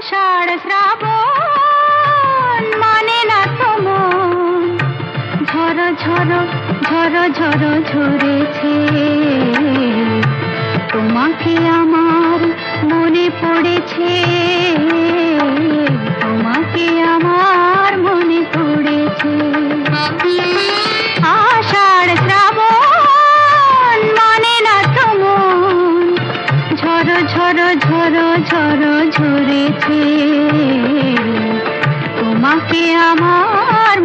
আষাঢ় শ্রাবণ মানে না ঝরেছে। তোমাকে আমার মনে পড়েছে। তোমাকে আমার মনে পড়েছে। আষাঢ় শ্রাবণ মানে না তো মন ঝরেছে তোমাকে আমার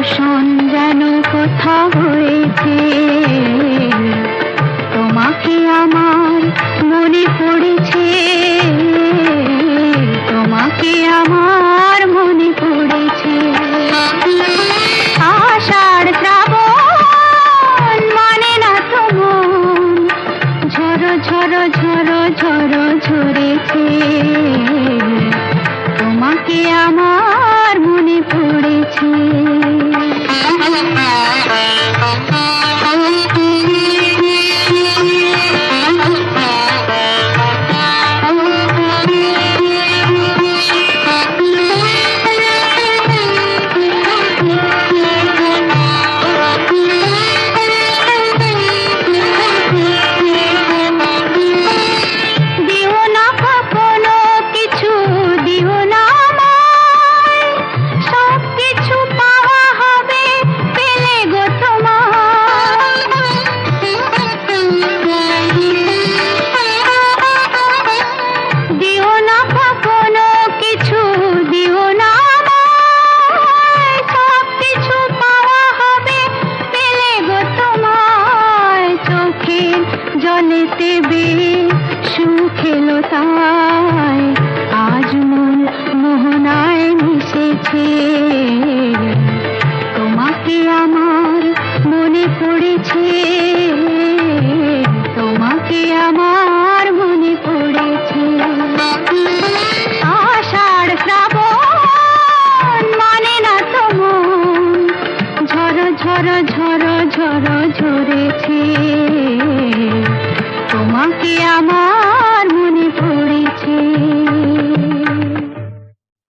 আসন যেন কোথাও প্রাণেতে বেশ সুখেল তাই। আজ মন মোহনায় মিশেছে। কি আমার